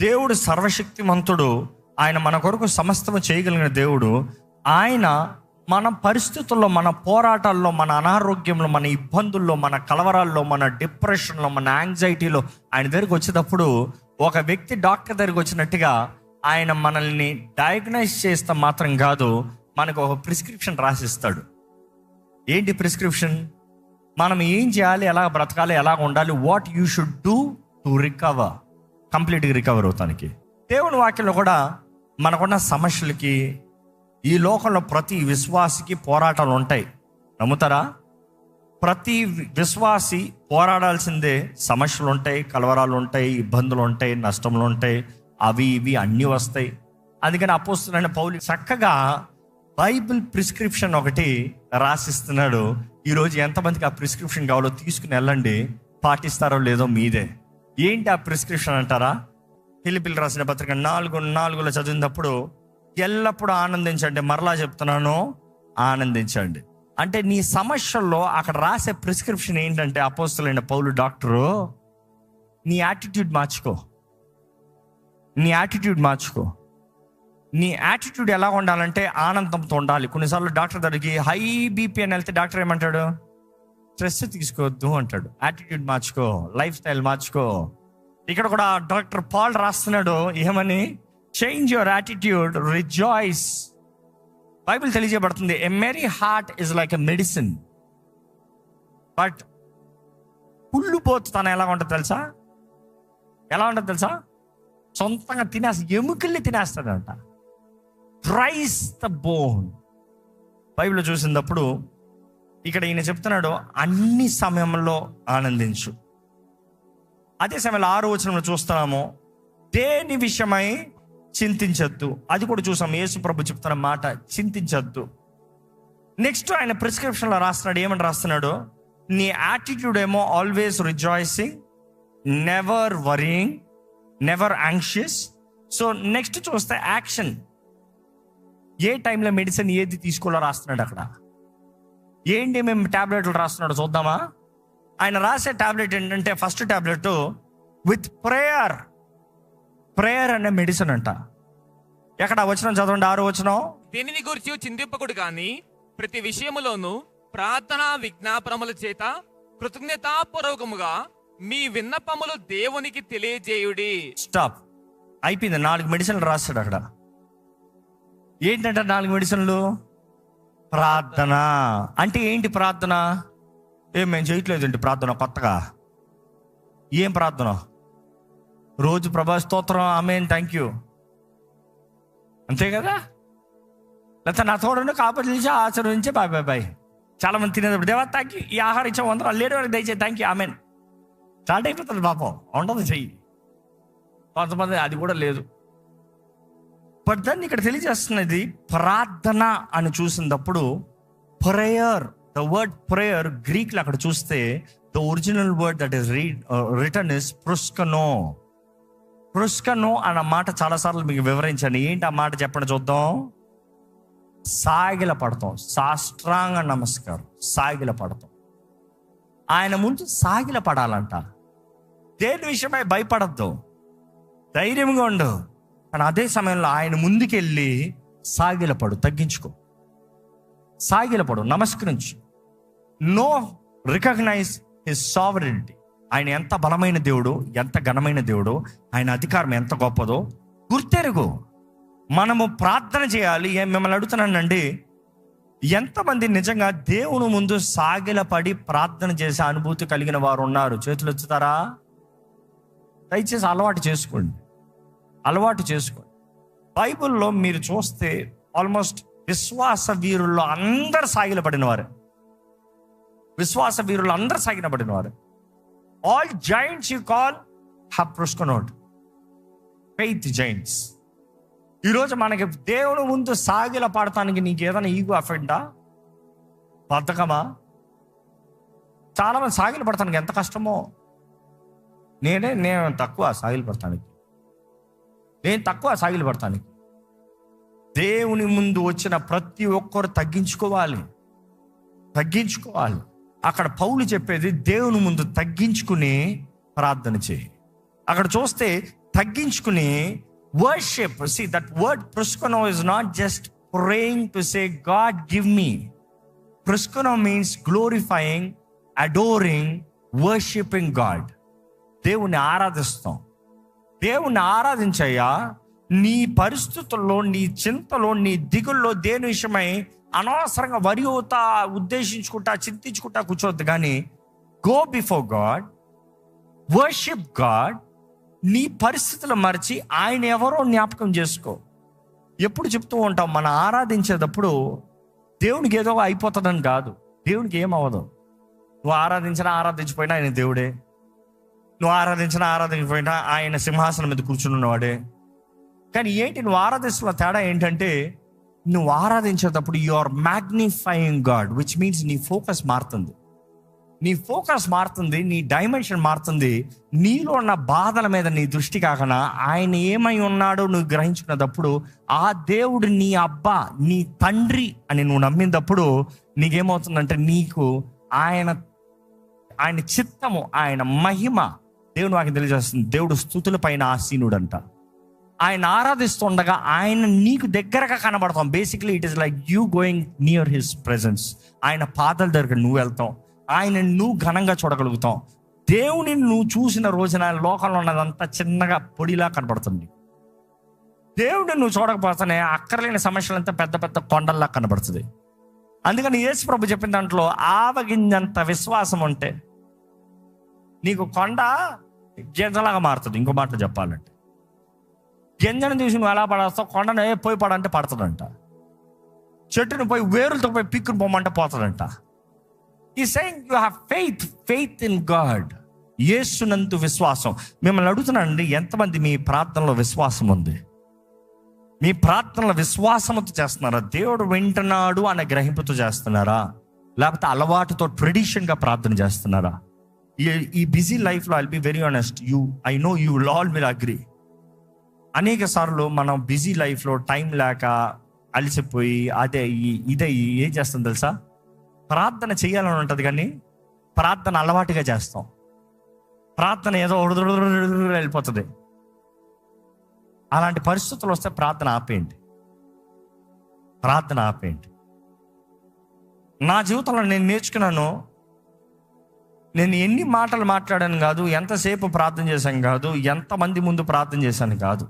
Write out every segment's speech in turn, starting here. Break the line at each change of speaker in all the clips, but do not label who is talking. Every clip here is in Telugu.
దేవుడు సర్వశక్తిమంతుడు ఆయన మన కొరకు సమస్తము చేయగలిగిన దేవుడు ఆయన మన పరిస్థితుల్లో మన పోరాటాల్లో మన అనారోగ్యంలో మన ఇబ్బందుల్లో మన కలవరాల్లో మన డిప్రెషన్లో మన యాంగ్జైటీలో ఆయన దగ్గరికి వచ్చేటప్పుడు ఒక వ్యక్తి డాక్టర్ దగ్గరికి వచ్చినట్టుగా ఆయన మనల్ని డయాగ్నైజ్ చేస్తే మాత్రం కాదు మనకు ఒక ప్రిస్క్రిప్షన్ రాసిస్తాడు. ఏంటి ప్రిస్క్రిప్షన్? మనం ఏం చేయాలి ఎలా బ్రతకాలి ఎలా ఉండాలి what you should do to recover కంప్లీట్గా రికవర్ అవుతానికి. దేవుని వాక్యంలో కూడా మనకున్న సమస్యలకి ఈ లోకంలో ప్రతి విశ్వాసికి పోరాటాలు ఉంటాయి. నమ్ముతారా? ప్రతి విశ్వాసి పోరాడాల్సిందే సమస్యలు ఉంటాయి కలవరాలు ఉంటాయి ఇబ్బందులు ఉంటాయి నష్టములు ఉంటాయి అవి ఇవి అన్నీ వస్తాయి. అందుకని అపోస్తున్న పౌలు చక్కగా బైబిల్ ప్రిస్క్రిప్షన్ ఒకటి రాసిస్తున్నాడు. ఈరోజు ఎంతమందికి ఆ ప్రిస్క్రిప్షన్ కావాలో తీసుకుని వెళ్ళండి. పాటిస్తారో లేదో మీదే. ఏంటి ఆ ప్రిస్క్రిప్షన్ అంటారా? పిలిపిల్లి రాసిన పత్రిక నాలుగు నాలుగులో చదివినప్పుడు ఎల్లప్పుడూ ఆనందించండి మరలా చెప్తున్నాను ఆనందించండి. అంటే నీ సమస్యల్లో అక్కడ రాసే ప్రిస్క్రిప్షన్ ఏంటంటే అపోస్తులైన పౌలు డాక్టరు నీ యాటిట్యూడ్ మార్చుకో. నీ యాటిట్యూడ్ మార్చుకో. నీ యాటిట్యూడ్ ఎలా ఉండాలంటే ఆనందంతో ఉండాలి. కొన్నిసార్లు డాక్టర్ దగ్గరికి హై బీపీ అని వెళ్తే డాక్టర్ ఏమంటాడు? స్ట్రెస్ తీసుకోవద్దు అంటాడు. యాటిట్యూడ్ మార్చుకో లైఫ్ స్టైల్ మార్చుకో. ఇక్కడ కూడా డాక్టర్ పాల్ రాస్తున్నాడు ఏమని? Change your attitude rejoice Bible తెలియజేయబడుతుంది a merry heart is like a medicine but కుళ్ళుపోతు తన ఎలా ఉంటుంది తెలుసా? ఎలా ఉంటుంది తెలుసా? సొంతంగా తినేస్తా ఎముకల్ని తినేస్తాడంట. ప్రైస్ ద బోన్ బైబిల్ చూసినప్పుడు ఇక్కడ ఈయన చెప్తున్నాడు అన్ని సమయంలో ఆనందించు. అదే సమయంలో ఆరు వచనంలో చూస్తున్నాము దేని విషయమై చింతించద్దు. అది కూడా చూసాం యేసు ప్రభు చెప్తున్న మాట చింతించద్దు. నెక్స్ట్ ఆయన ప్రిస్క్రిప్షన్లో రాస్తున్నాడు ఏమని రాస్తున్నాడు? నీ యాటిట్యూడ్ ఏమో always rejoicing never worrying never anxious so next చూస్తే యాక్షన్ ఏ టైంలో మెడిసిన్ ఏది తీసుకోవాలో రాస్తున్నాడు అక్కడ? ఏంటి మేము టాబ్లెట్లు రాస్తున్నాడు చూద్దామా? ఆయన రాసే టాబ్లెట్ ఏంటంటే first tablet with prayer. Prayer అనే మెడిసిన్ అంట. ఎక్కడ వచ్చిన చదవండి ఆరు వచ్చిన
దేనిని గురించి చింతింపకుడు గాని ప్రతి విషయములోను ప్రార్థన విజ్ఞాపనముల చేత కృతజ్ఞతాపూర్వకముగా మీ విన్నపములు దేవునికి తెలియజేయుడి.
స్టాప్ అయిపోయింది నాలుగు మెడిసిన్లు రాస్తాడు అక్కడ. ఏంటంటే నాలుగు మెడిసిన్లు ప్రార్థన? అంటే ఏంటి ప్రార్థన? ఏం మేము చేయట్లేదండి ప్రార్థన కొత్తగా? ఏం ప్రార్థన? రోజు ప్రభా స్తోత్రం ఆమె థ్యాంక్ యూ అంతే కదా? లేకపోతే నా తోడును కాపాడించి ఆచరించి బాయ్ బాయ్ బాయ్ చాలా మంది తినేటప్పుడు దేవా థ్యాంక్ యూ ఈ ఆహారం ఇచ్చే వందరు లేడు వరకు దయచేసి థ్యాంక్ యూ ఆమెన్. స్టార్ట్ అయిపోతుంది పాపం. ఉండదు చెయ్యి. కొంతమంది అది కూడా లేదు. బట్ దాన్ని ఇక్కడ తెలియజేస్తున్నది ప్రార్థన అని చూసినప్పుడు ప్రేయర్ ద వర్డ్ ప్రేయర్ గ్రీక్లో అక్కడ చూస్తే the original word that is read return is ప్రుస్కనో ప్రుస్కనో అన్న మాట చాలాసార్లు మీకు వివరించాను. ఏంటి ఆ మాట చెప్పండి చూద్దాం. సాగిల పడతాం సాష్టాంగ నమస్కారం. సాగిల పడతాం ఆయన ముందు సాగిల పడాలంట దేని విషయమై భయపడద్దు. ధైర్యంగా ఉండు. కానీ అదే సమయంలో ఆయన ముందుకెళ్ళి సాగిలపడు తగ్గించుకో. సాగిలపడు నమస్కరించు. నో రికగ్నైజ్ హిస్ సావరెంటీ ఆయన ఎంత బలమైన దేవుడు ఎంత ఘనమైన దేవుడు ఆయన అధికారం ఎంత గొప్పదో గుర్తెరుగు. మనము ప్రార్థన చేయాలి. మిమ్మల్ని అడుగుతున్నానండి? ఎంతమంది నిజంగా దేవుని ముందు సాగిలపడి ప్రార్థన చేసే అనుభూతి కలిగిన వారు ఉన్నారు? చేతులు వచ్చుతారా దయచేసి అలవాటు చేసుకోండి. అలవాటు చేసుకోండి. బైబిల్లో మీరు చూస్తే ఆల్మోస్ట్ విశ్వాస వీరుల్లో అందరు సాగిల పడినవారు విశ్వాస వీరులు అందరు సాగిన పడినవారు all giants you call have ప్రొస్కొనోట్ faith giants ఈరోజు మనకి దేవుని ముందు సాగిల పాడటానికి నీకు ఏదైనా ఈగో అఫెండా బద్ధకమా? చాలామంది సాగిల పడటానికి ఎంత కష్టమో? నేనే నేను తక్కువ సాగిలు పడటానికి నేను తక్కువ సాగిలు పడతాను. దేవుని ముందు వచ్చిన ప్రతి ఒక్కరు తగ్గించుకోవాలి. తగ్గించుకోవాలి. అక్కడ పౌలు చెప్పేది దేవుని ముందు తగ్గించుకుని ప్రార్థన చేయి. అక్కడ చూస్తే తగ్గించుకుని worship. See that word ప్రుస్కొనో is not just praying to say God give me ప్రుస్కొనో means glorifying adoring worshipping God దేవుణ్ణి ఆరాధిస్తాం. దేవుణ్ణి ఆరాధించయ్యా. నీ పరిస్థితుల్లో నీ చింతలో నీ దిగుల్లో దేని విషయమై అనవసరంగా వరి అవుతా ఉద్దేశించుకుంటా చింతించుకుంటా కూర్చోవద్దు. కానీ go before God worship God నీ పరిస్థితులు మరిచి ఆయన ఎవరో జ్ఞాపకం చేసుకో. ఎప్పుడు చెప్తూ ఉంటాం మనం ఆరాధించేటప్పుడు దేవునికి ఏదో అయిపోతుందని కాదు. దేవునికి ఏమవ్వదు. నువ్వు ఆరాధించినా ఆరాధించిపోయినా ఆయన దేవుడే. నువ్వు ఆరాధించిన ఆరాధించకపోయినా ఆయన సింహాసనం మీద కూర్చుని ఉన్నవాడే. కానీ ఏంటి నువ్వు ఆరాధిస్తున్న తేడా ఏంటంటే నువ్వు ఆరాధించేటప్పుడు you are magnifying God which means నీ ఫోకస్ మారుతుంది. నీ ఫోకస్ మారుతుంది నీ డైమెన్షన్ మారుతుంది. నీలో ఉన్న బాధల మీద నీ దృష్టి కాకుండా ఆయన ఏమై ఉన్నాడో నువ్వు గ్రహించుకున్నప్పుడు ఆ దేవుడు నీ అబ్బా నీ తండ్రి అని నువ్వు నమ్మినప్పుడు నీకేమవుతుందంటే నీకు ఆయన ఆయన చిత్తము ఆయన మహిమ దేవుడు నాకు తెలియజేస్తుంది. దేవుడు స్థుతుల పైన ఆసీనుడంట. ఆయన ఆరాధిస్తుండగా ఆయన నీకు దగ్గరగా కనబడతాం. Basically it is like you going near his presence ఆయన పాదల దగ్గర నువ్వు వెళ్తాం. ఆయన నువ్వు ఘనంగా చూడగలుగుతాం. దేవుని నువ్వు చూసిన రోజున లోకంలో ఉన్నదంతా చిన్నగా పొడిలా కనబడుతుంది. దేవుడిని నువ్వు చూడకపోతేనే అక్కర్లేని సమస్యలంతా పెద్ద పెద్ద కొండల్లా కనబడుతుంది. అందుకని యేసు ప్రభు చెప్పిన దాంట్లో ఆవగింజంత విశ్వాసం ఉంటే నీకు కొండ గింజలాగా మారుతుంది. ఇంకో మాటలు చెప్పాలంటే. గింజను చూసి నువ్వు ఎలా పడేస్తావు? కొండను పోయి పడంటే పడుతుందంట. చెట్టును పోయి వేరులతో పోయి పిక్కుని పోమంటే పోతుందంట. ఈ saying you have faith faith in God యేసునందు విశ్వాసం. మిమ్మల్ని అడుగుతున్నానండి ఎంతమంది మీ ప్రార్థనలో విశ్వాసం ఉంది? మీ ప్రార్థనలో విశ్వాసంతో చేస్తున్నారా? దేవుడు వింటున్నాడు అనే గ్రహింపుతో చేస్తున్నారా? లేకపోతే అలవాటుతో ట్రెడిషన్గా ప్రార్థన చేస్తున్నారా? ఈ బిజీ లైఫ్లో I'll be very honest you I know you will all will agree అనేక సార్లు మనం బిజీ లైఫ్లో టైం లేక అలసిపోయి అదే ఇదే ఏం చేస్తాం తెలుసా? ప్రార్థన చేయాలని ఉంటుంది కానీ ప్రార్థన అలవాటుగా చేస్తాం. ప్రార్థన ఏదో వెళ్ళిపోతుంది అలాంటి పరిస్థితులు వస్తే ప్రార్థన ఆపేయండి ప్రార్థన ఆపేయండి. నా జీవితంలో నేను నేర్చుకున్నాను నేను ఎన్ని మాటలు మాట్లాడాను కాదు ఎంతసేపు ప్రార్థన చేశాను కాదు ఎంతమంది ముందు ప్రార్థన చేశాను కాదు.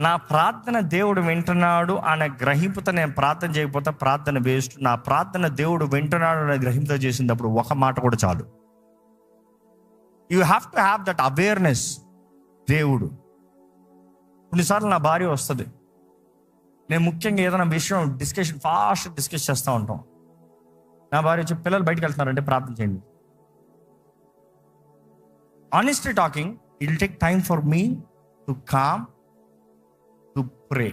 నా ప్రార్థన దేవుడు వింటున్నాడు అనే గ్రహింపుతో నేను ప్రార్థన చేయకపోతే ప్రార్థన వేస్ట్. నా ప్రార్థన దేవుడు వింటున్నాడు అనే గ్రహింపుతో చేసినప్పుడు ఒక మాట కూడా చాలు. You have to have that awareness దేవుడు. కొన్నిసార్లు నా భార్య వస్తుంది. నేను ముఖ్యంగా ఏదైనా విషయం డిస్కషన్ ఫాస్ట్ డిస్కస్ చేస్తూ ఉంటాం. నా భార్య వచ్చి పిల్లలు బయటకు వెళ్తున్నారంటే ప్రార్థన చేయండి. Honestly talking it take time for me to calm to pray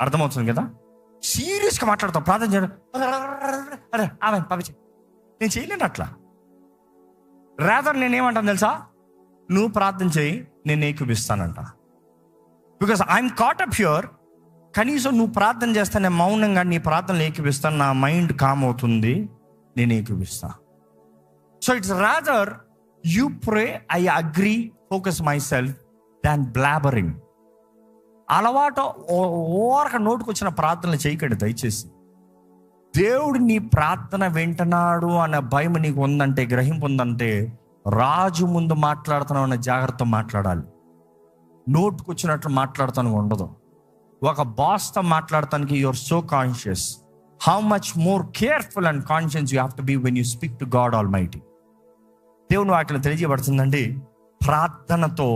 అర్థమవుతుంది కదా? సీరియస్గా మాట్లాడతాం ప్రార్థన చేయడం. అరే ఆమె నేను చేయలేను అట్లా. రాదర్ నేనేమంటాను తెలుసా? నువ్వు ప్రార్థన చేయి నేను ఏకూపిస్తానంట because I'm caught up here కనీసం నువ్వు ప్రార్థన చేస్తే నేను మౌనంగా నీ ప్రార్థనలు ఏకూపిస్తాను నా మైండ్ కామ్ అవుతుంది నేను ఏకూపిస్తా so it's rather you pray I agree focus myself than blabbering అలవాటు ఓరక నోటుకొచ్చిన ప్రార్థనలు చేయకండి దయచేసి. దేవుడు నీ ప్రార్థన వింటున్నాడు అనే భయం నీకు ఉందంటే గ్రహింపు ఉందంటే రాజు ముందు మాట్లాడుతున్నావు అనే జాగ్రత్త మాట్లాడాలి. నోటుకొచ్చినట్లు మాట్లాడతానికి ఉండదు. ఒక బాస్తో మాట్లాడటానికి your so conscious how much more careful and conscious you have to be when you speak to God almighty దేవుని వాటిలో తెలియజేయబడుతుందండి. ప్రార్థనతో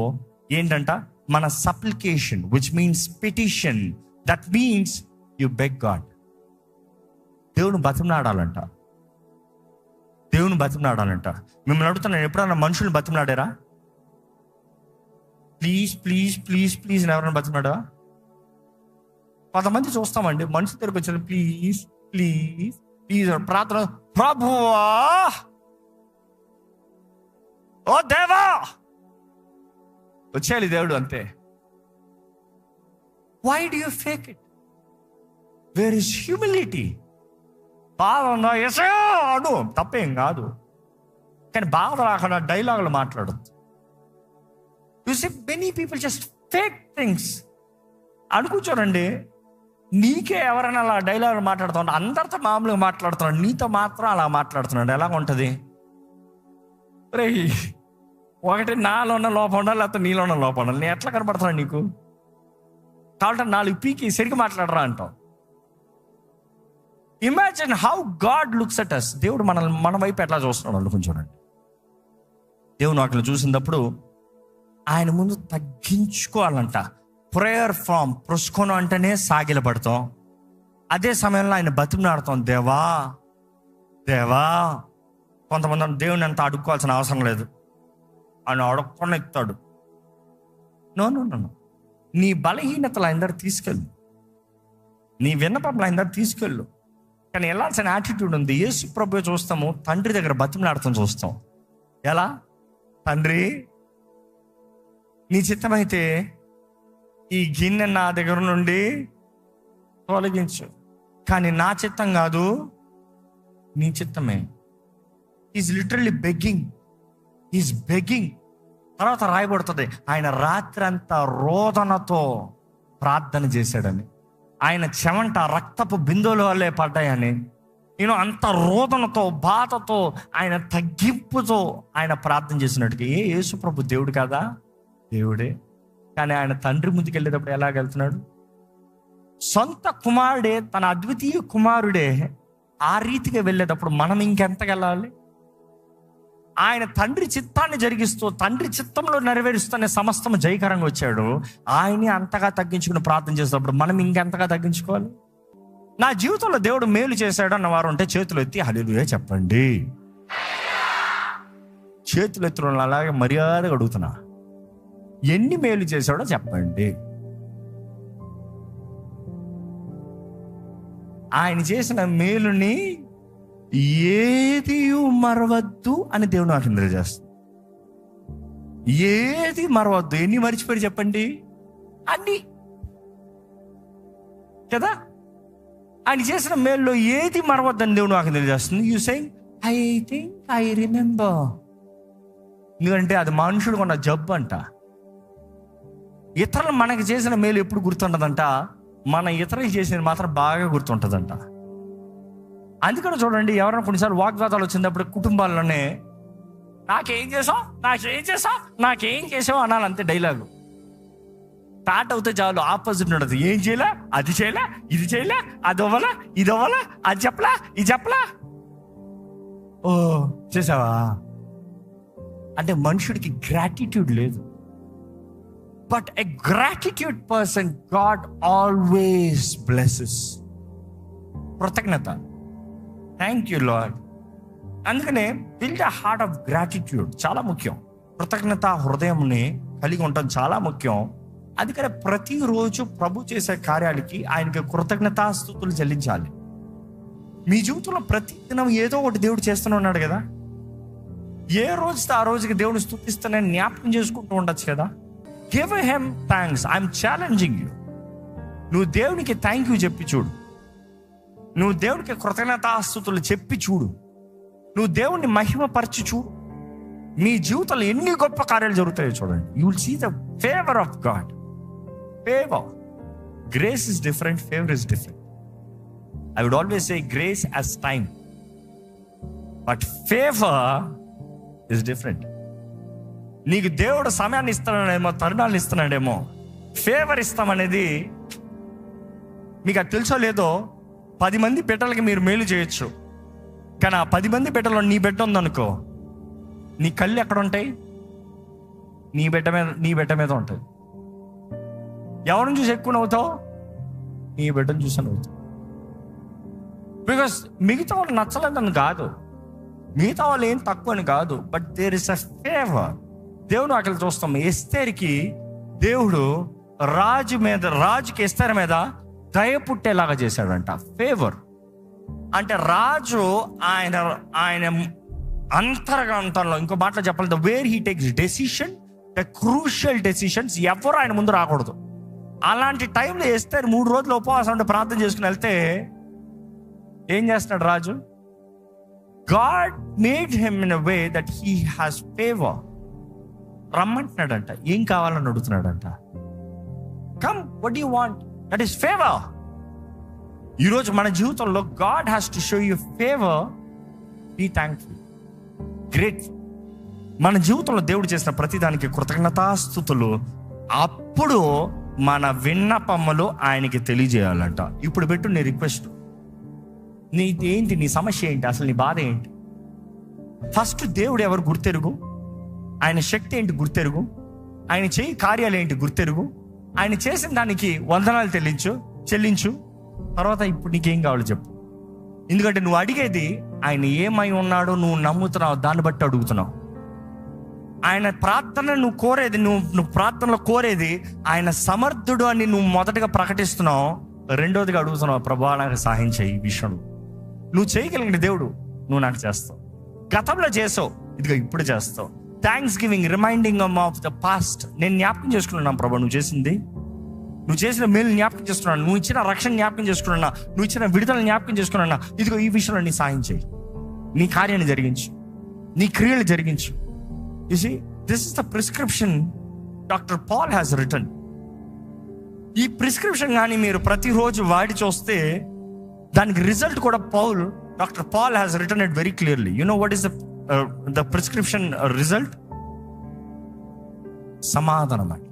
ఏంటంట? మన supplication which means petition that means you beg God దేవుని బతిమలాడాలంట. దేవుని బతిమలాడాలంట. మిమ్మల్ని అడుగుతున్నాను ఎప్పుడన్నా మనుషుల్ని బతిమలాడారా? ప్లీజ్ ప్లీజ్ ప్లీజ్ ప్లీజ్ అని ఎవరైనా బతిమలాడా కొంతమంది చూస్తామండి మనిషి దగ్గరకు వచ్చారు ప్లీజ్ ప్లీజ్ ప్లీజ్ ప్రార్థన ప్రభువా! ఓ దేవా! వచ్చేయాలి దేవుడు అంతే. Why do you fake it where is humility బాధ ఉందా అను తప్పేం కాదు. కానీ బాధ రాకుండా డైలాగులు మాట్లాడద్దు. You see many people just fake things అనుకుంటారండి నీకే ఎవరైనా అలా డైలాగ్ మాట్లాడుతున్నాడు అందరితో మామూలుగా మాట్లాడుతున్నాడు. నీతో మాత్రం అలా మాట్లాడుతున్నాడు. ఎలా ఉంటుంది రే ఒకటి నాలో ఉన్న లోపం ఉండాలి లేకపోతే నీలో ఉన్న లోపం ఉండాలి. నేను ఎట్లా కనపడుతున్నాను నీకు? కాబట్టి నాలుగు పీకి సరిగ్గా మాట్లాడరా అంటాం imagine how God looks at us దేవుడు మనల్ని మన వైపు ఎట్లా చూస్తున్నాడు అనుకుని చూడండి. దేవుడు అక్కడ చూసినప్పుడు ఆయన ముందు తగ్గించుకోవాలంట. ప్రేయర్ ఫామ్ ప్రొస్కోను అంటేనే సాగిలపడతాం అదే సమయంలో ఆయన బతిమలాడతాం. దేవా దేవా కొంతమంది దేవుని అంత అడుక్కోవాల్సిన అవసరం లేదు. ఆయన అడగకుండా ఎక్కుతాడు. నో నో నో నీ బలహీనతలు ఆయన దగ్గర తీసుకెళ్ళు. నీ విన్నపంలో ఆయన దగ్గర తీసుకెళ్ళు. కానీ వెళ్ళాల్సిన యాటిట్యూడ్ ఉంది. యేసు ప్రభు చూస్తాము తండ్రి దగ్గర బతిమలాడతాం చూస్తాం. ఎలా? తండ్రి నీ చిత్తమైతే ఈ గిన్నె నా దగ్గర నుండి తొలగించు. కానీ నా చిత్తం కాదు నీ చిత్తమే. Is literally begging is begging తర్వాత రాయబడుతుంది. ఆయన రాత్రి అంతా రోదనతో ప్రార్థన చేశాడని. ఆయన చెమంట రక్తపు బిందువుల వల్లే పడ్డాయని. నేను అంత రోదనతో బాధతో ఆయన తగ్గింపుతో ఆయన ప్రార్థన చేసినట్టుగా ఏ యేసుప్రభు దేవుడు కాదా? దేవుడే. కానీ ఆయన తండ్రి ముందుకు వెళ్ళేటప్పుడు ఎలా వెళ్తున్నాడు? సొంత కుమారుడే తన అద్వితీయ కుమారుడే ఆ రీతిగా వెళ్ళేటప్పుడు మనం ఇంకెంత వెళ్ళాలి? ఆయన తండ్రి చిత్తాన్ని జరిగిస్తూ తండ్రి చిత్తంలో నెరవేరుస్తూనే సమస్తం జయకరంగా వచ్చాడు. ఆయన్ని అంతగా తగ్గించుకుని ప్రార్థన చేసేటప్పుడు మనం ఇంకెంతగా తగ్గించుకోవాలి? నా జీవితంలో దేవుడు మేలు చేశాడు అన్న వారు ఉంటే చేతులు ఎత్తి హలిలుయే చెప్పండి. చేతులు ఎత్తున అలాగే మర్యాదగా అడుగుతున్నా. ఎన్ని మేలు చేశాడో చెప్పండి. ఆయన చేసిన మేలుని ఏది మరవద్దు అని దేవుడు నాకు తెలియజేస్తుంది ఏది మరవద్దు? ఎన్ని మర్చిపోయి చెప్పండి? అన్ని. కదా? ఆయన చేసిన మేల్లో ఏది మరవద్దని దేవుడు నాకు తెలియజేస్తుంది you saying I think I remember ఎందుకంటే అది మనుషుడు కొన్న జబ్బు అంట. ఇతరులు మనకి చేసిన మేలు ఎప్పుడు గుర్తుండదంట. మన ఇతరులు చేసినది మాత్రం బాగా గుర్తుంటుందంట. అందుకని చూడండి ఎవరైనా కొన్నిసార్లు వాగ్వాదాలు వచ్చినప్పుడు కుటుంబాల్లోనే నాకేం చేసావు? నాకేం చేసావు? నాకేం చేసావు? అనాలి అంతే డైలాగు. స్టార్ట్ అవుతే చాలు ఆపోజిట్ ఉండదు. ఏం చేయలే? అది చేయలే? ఇది చేయలే? అది అవ్వలా? ఇది అవ్వలా? అది చెప్పలా? ఇది చెప్పలా? ఓ చేసావా? అంటే మనుషుడికి గ్రాటిట్యూడ్ లేదు. But a gratitude person God always blesses కృతజ్ఞత. థ్యాంక్ యూ లాడ్ అందుకనే build a heart of gratitude చాలా ముఖ్యం. కృతజ్ఞత హృదయంని కలిగి ఉండటం చాలా ముఖ్యం. అందుకనే ప్రతిరోజు ప్రభు చేసే కార్యాలకి ఆయనకి కృతజ్ఞతాస్థుతులు చెల్లించాలి. మీ జీవితంలో ప్రతి దినం ఏదో ఒకటి దేవుడు చేస్తూనే ఉన్నాడు కదా? ఏ రోజుతో ఆ రోజుకి దేవుని స్థుతిస్తానని జ్ఞాపకం చేసుకుంటూ ఉండొచ్చు కదా? Give him thanks I'm challenging you నువ్వు దేవునికి థ్యాంక్ యూ చెప్పి చూడు. నువ్వు దేవునికి కృతజ్ఞతాస్థుతులు చెప్పి చూడు. నువ్వు దేవుణ్ణి మహిమపరచి చూడు. నీ జీవితంలో ఎన్ని గొప్ప కార్యాలు జరుగుతాయో చూడండి. You will see the favour of God favour grace is different favour is different I would always say grace as time but favour is different నీకు దేవుడు సమయాన్ని ఇస్తున్నాడేమో తరుణాలను ఇస్తున్నాడేమో. ఫేవర్ ఇస్తామనేది మీకు అది తెలుసో లేదో పది మంది బిడ్డలకి మీరు మేలు చేయొచ్చు. కానీ ఆ పది మంది బిడ్డలో నీ బిడ్డ ఉందనుకో నీ కళ్ళు ఎక్కడ ఉంటాయి? నీ బిడ్డ మీద నీ బిడ్డ మీద ఉంటాయి. ఎవరిని చూసి ఎక్కువ నవ్వుతావు? నీ బిడ్డను చూసి నవ్వుతావు. బికాస్ మిగతా వాళ్ళు నచ్చలేదని కాదు. మిగతా వాళ్ళు ఏం తక్కువ అని కాదు. But there is a favour దేవుడు అక్కడ చూస్తాం. ఎస్తేరికి దేవుడు రాజు మీద రాజుకి ఎస్తేర్ మీద దయ పుట్టేలాగా చేశాడంట. ఫేవర్ అంటే రాజు ఆయన ఆయన అంతర్గంతంలో ఇంకో మాటలో చెప్పాలి the where he takes decision the crucial decisions ఎవరు ఆయన ముందు రాకూడదు. అలాంటి టైంలో వేస్తే మూడు రోజులు ఉపవాసం ఉంటే ప్రార్థన చేసుకుని వెళ్తే ఏం చేస్తున్నాడు రాజు? God made him in a way that he has favour రమ్మంటున్నాడంట. ఏం కావాలని అడుగుతున్నాడంట? Come what you want that is favour ఈరోజు మన జీవితంలో God has to show you favour be thankful great మన జీవితంలో దేవుడు చేసిన ప్రతిదానికి కృతజ్ఞతాస్థుతులు అప్పుడు మన విన్నపమ్మలు ఆయనకి తెలియజేయాలంట. ఇప్పుడు పెట్టు నీ రిక్వెస్ట్ నీ ఏంటి నీ సమస్య ఏంటి అసలు నీ బాధ ఏంటి? ఫస్ట్ దేవుడు ఎవరు గుర్తెరుగు? ఆయన శక్తి ఏంటి గుర్తెరుగు? ఆయన చేయి కార్యాలు ఏంటి గుర్తెరుగు? ఆయన చేసిన దానికి వందనాలు చెల్లించు చెల్లించు. తర్వాత ఇప్పుడు నీకేం కావాలో చెప్పు. ఎందుకంటే నువ్వు అడిగేది ఆయన ఏమై ఉన్నాడో నువ్వు నమ్ముతున్నావు దాన్ని బట్టి అడుగుతున్నావు. ఆయన ప్రార్థన నువ్వు కోరేది నువ్వు నువ్వు ప్రార్థనలో కోరేది ఆయన సమర్థుడు అని నువ్వు మొదటగా ప్రకటిస్తున్నావు రెండోదిగా అడుగుతున్నావు ప్రభా నాకు సహాయం చేయి ఈ విషయంలో. నువ్వు చేయగలిగిన దేవుడు నువ్వు నాకు చేస్తావు. గతంలో చేసావు ఇదిగో ఇప్పుడు చేస్తావు. Thanksgiving reminding of the past నేను జ్ఞాపకం చేసుకున్నాను ప్రభా నువ్వు చేసింది. నువ్వు చేసిన మేలు జ్ఞాపకం చేసుకున్నాను. నువ్వు ఇచ్చిన రక్షణ జ్ఞాపకం చేసుకున్నా నువ్వు ఇచ్చిన విడుదల జ్ఞాపకం చేసుకున్నా ఇదిగో ఈ విషయంలో నీ సాయం చేయి. నీ కార్యాన్ని జరిగించు. నీ క్రియలు జరిగించు. You see this is the prescription doctor Paul has return ఈ ప్రిస్క్రిప్షన్ కానీ మీరు ప్రతిరోజు వాడి చూస్తే దానికి రిజల్ట్ కూడా Paul doctor Paul has return it very clearly you know what is the the prescription result సమాధానం అండి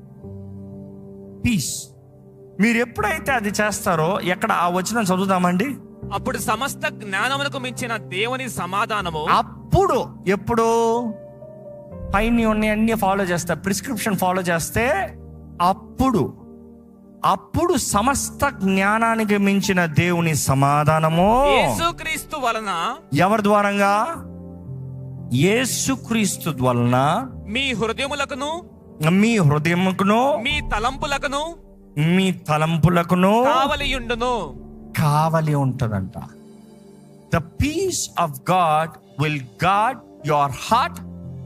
పీస్ మీరు ఎప్పుడైతే అది చేస్తారో ఎక్కడ ఆ వచనం చదువుదామండి?
అప్పుడు సమస్త జ్ఞానమునకు మించిన దేవుని సమాధానము.
అప్పుడు ఎప్పుడు? పైన ఉన్నాయి అన్ని ఫాలో చేస్తా. ప్రిస్క్రిప్షన్ ఫాలో చేస్తే అప్పుడు. అప్పుడు సమస్త జ్ఞానానికి మించిన దేవుని సమాధానము.
యేసుక్రీస్తు వలన
ఎవరి ద్వారంగా? యేసుక్రీస్తు వలన
మీ హృదయములకును
మీ హృదయముకును
మీ తలంపులకును
మీ తలంపులకును
కావలియుండును.
కావలి ఉంటదంట. The peace of God will God your heart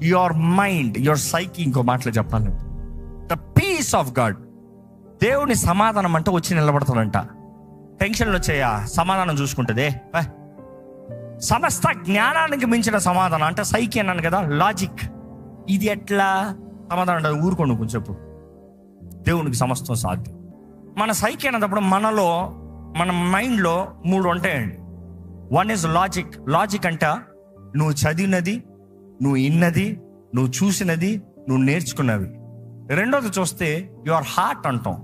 your mind your psyche ఇంకో మాటలు చెప్పాలంటే ద పీస్ ఆఫ్ గాడ్ దేవుని సమాధానం అంటే వచ్చి నిలబడతాడంట. టెన్షన్లు వచ్చాయా సమాధానం చూసుకుంటుంది. సమస్త జ్ఞానానికి మించిన సమాధానం అంటే సైకి అన్నాను కదా లాజిక్ ఇది ఎట్లా? సమాధానం అంటే ఊరుకోండి కొంచెంసేపు చెప్పు. దేవునికి సమస్తం సాధ్యం. మన సైకి అన్నప్పుడు మనలో మన మైండ్లో మూడు ఉంటాయండి. వన్ ఇస్ లాజిక్ లాజిక్ అంట నువ్వు చదివినది నువ్వు ఇన్నది నువ్వు చూసినది నువ్వు నేర్చుకున్నవి. రెండోది చూస్తే యువర్ హార్ట్ అంటాం.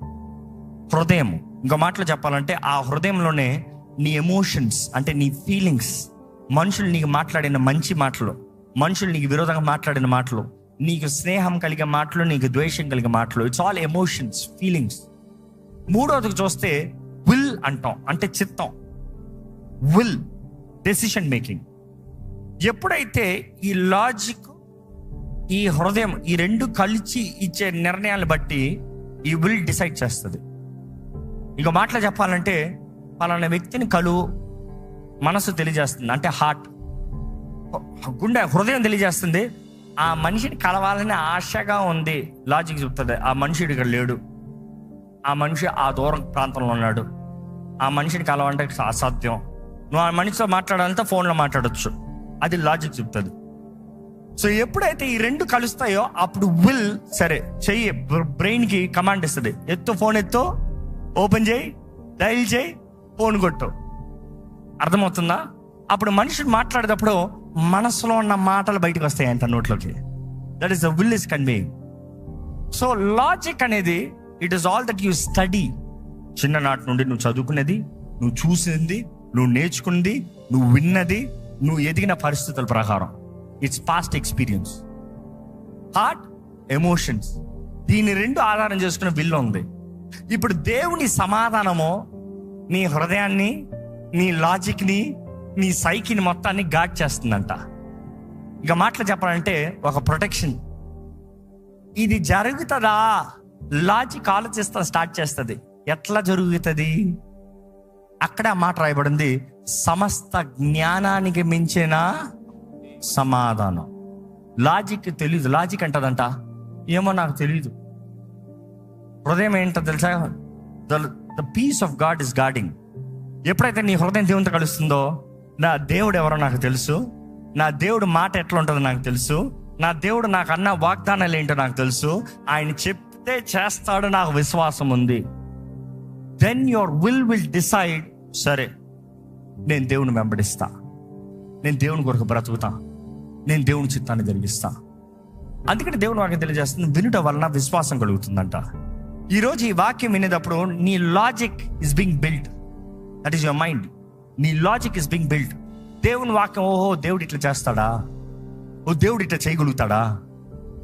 హృదయం. ఇంకో మాటలు చెప్పాలంటే ఆ హృదయంలోనే నీ ఎమోషన్స్ అంటే నీ ఫీలింగ్స్ మనుషులు నీకు మాట్లాడిన మంచి మాటలు మనుషులు నీకు విరోధంగా మాట్లాడిన మాటలు నీకు స్నేహం కలిగే మాటలు నీకు ద్వేషం కలిగే మాటలు ఇట్స్ ఆల్ ఎమోషన్స్ ఫీలింగ్స్ మూడోది చూస్తే విల్ అంటాం అంటే చిత్తం. విల్ డెసిషన్ మేకింగ్ ఎప్పుడైతే ఈ లాజిక్ ఈ హృదయం ఈ రెండు కలిసి ఇచ్చే నిర్ణయాలు బట్టి ఈ విల్ డిసైడ్ చేస్తుంది. ఇక మాటలు చెప్పాలంటే పలానా వ్యక్తిని కలువు మనసు తెలియజేస్తుంది. అంటే హార్ట్ గుండె హృదయం తెలియజేస్తుంది. ఆ మనిషిని కలవాలని ఆశగా ఉంది. లాజిక్ చెప్తుంది. ఆ మనిషి ఇక్కడ లేడు. ఆ మనిషి ఆ దూరం ప్రాంతంలో ఉన్నాడు. ఆ మనిషిని కలవంటే అసాధ్యం. నువ్వు ఆ మనిషితో మాట్లాడాలంటే ఫోన్లో మాట్లాడొచ్చు. అది లాజిక్ చెప్తుంది. సో ఎప్పుడైతే ఈ రెండు కలుస్తాయో అప్పుడు విల్ సరే చెయ్యి బ్రెయిన్కి కమాండ్ ఇస్తుంది. ఎత్తు ఫోన్ ఎత్తు ఓపెన్ చేయి డైల్ చేయి ఫోన్ కొట్టు. అర్థమవుతుందా? అప్పుడు మనుషులు మాట్లాడేటప్పుడు మనసులో ఉన్న మాటలు బయటకు వస్తాయి అంట నోట్లోకి. That is the will is conveying so logic అనేది it is all that you study చిన్ననాటి నుండి నువ్వు చదువుకున్నది నువ్వు చూసింది నువ్వు నేర్చుకున్నది నువ్వు విన్నది నువ్వు ఎదిగిన పరిస్థితుల ప్రకారం. It's past experience heart emotions దీని రెండు ఆధారం చేసుకునే విల్ ఉంది. ఇప్పుడు దేవుని సమాధానము నీ హృదయాన్ని నీ లాజిక్ని నీ సైకిని మొత్తాన్ని గాడ్ చేస్తుందంట. ఇక మాటలు చెప్పాలంటే ఒక ప్రొటెక్షన్. ఇది జరుగుతుందా? లాజిక్ ఆలోచిస్తా స్టార్ట్ చేస్తుంది. ఎట్లా జరుగుతుంది? అక్కడ ఆ మాట రాయబడింది. సమస్త జ్ఞానానికి మించిన సమాధానం. లాజిక్ తెలియదు లాజిక్ అంటదంట. ఏమో నాకు తెలియదు హృదయం ఏంటో తెలుసా? The peace of God is guarding ఎప్పుడైతే నీ హృదయం దేవునితో కలుస్తుందో నా దేవుడు ఎవరో నాకు తెలుసు. నా దేవుడు మాట ఎట్లా ఉంటుందో నాకు తెలుసు. నా దేవుడు నాకు అన్న వాగ్దానాలు ఏంటో నాకు తెలుసు. ఆయన చెప్తే చేస్తాడు నాకు విశ్వాసం ఉంది. Then your will will decide సరే నేను దేవుని వెంబడిస్తా. నేను దేవుని కొరకు బ్రతుకుతా. నేను దేవుని చిత్తాన్ని జరిగిస్తా. అందుకని దేవుని వాక్యం తెలియజేస్తుంది వినుట వలన విశ్వాసం కలుగుతుందంట. ఈరోజు ఈ వాక్యం వినేటప్పుడు నీ logic is being build that is your mind నీ లాజిక్ ఇస్ బింగ్ బిల్డ్ దేవుని వాక్యం ఓహో దేవుడు ఇట్లా చేస్తాడా? ఓ దేవుడు ఇట్లా చేయగలుగుతాడా?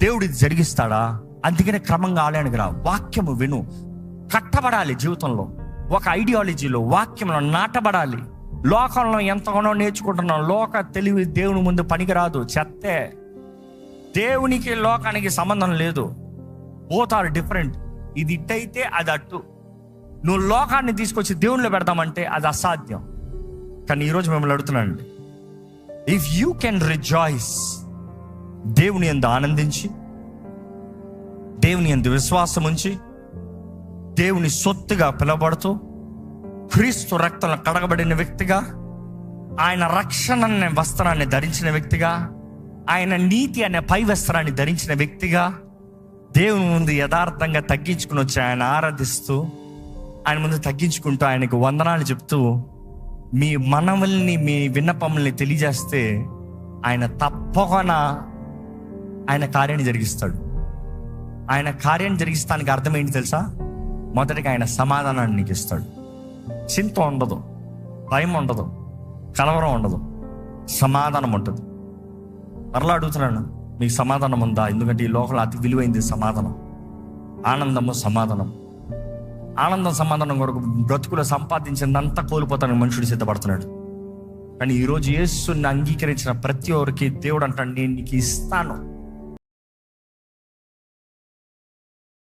దేవుడు ఇది జరిగిస్తాడా? అందుకనే క్రమంగా ఆలయానికి రా. వాక్యము విను. కట్టబడాలి జీవితంలో. ఒక ఐడియాలజీలో వాక్యంలో నాటబడాలి. లోకంలో ఎంతగానో నేర్చుకుంటున్నాం. లోక తెలివి దేవుని ముందు పనికిరాదు. చెత్తే. దేవునికి లోకానికి సంబంధం లేదు. బోత్ ఆర్ డిఫరెంట్ ఇది ఇట్టయితే అది అట్టు. నువ్వు లోకాన్ని తీసుకొచ్చి దేవునిలో పెడదామంటే అది అసాధ్యం. కానీ ఈరోజు మిమ్మల్ని అడుగుతున్నానండి. ఇఫ్ యూ కెన్ రిజాయిస్ దేవుని ఎందు ఆనందించి దేవుని ఎందు విశ్వాసం ఉంచి దేవుని సొత్తుగా పిలవబడుతూ క్రీస్తు రక్తంలో కడగబడిన వ్యక్తిగా ఆయన రక్షణ అనే వస్త్రాన్ని ధరించిన వ్యక్తిగా ఆయన నీతి అనే పై వస్త్రాన్ని ధరించిన వ్యక్తిగా దేవుని ముందు యథార్థంగా తగ్గించుకుని వచ్చి ఆయన ఆరాధిస్తూ ఆయన ముందు తగ్గించుకుంటూ ఆయనకు వందనాలు చెప్తూ మీ మనవుల్ని మీ విన్నపముల్ని తెలియజేస్తే ఆయన తప్పకుండా ఆయన కార్యాన్ని జరిగిస్తాడు. ఆయన కార్యాన్ని జరిగిస్తానికి అర్థం ఏంటి తెలుసా? మొదటిగా ఆయన సమాధానాన్ని నీకు ఇస్తాడు. చింత ఉండదు భయం ఉండదు కలవరం ఉండదు సమాధానం ఉంటుంది. మరలా అడుగుతున్నాను మీకు సమాధానం ఉందా? ఎందుకంటే ఈ లోకంలో అతి విలువైంది సమాధానం. ఆనందము సమాధానం. ఆనందం సమాధానం కొరకు బ్రతుకులో సంపాదించినంతా కోల్పోతానికి మనుషుడు సిద్ధపడుతున్నాడు. కానీ ఈరోజు యేసుని అంగీకరించిన ప్రతి ఒక్కరికి దేవుడు అంటాడు నేను నీకు ఇస్తాను.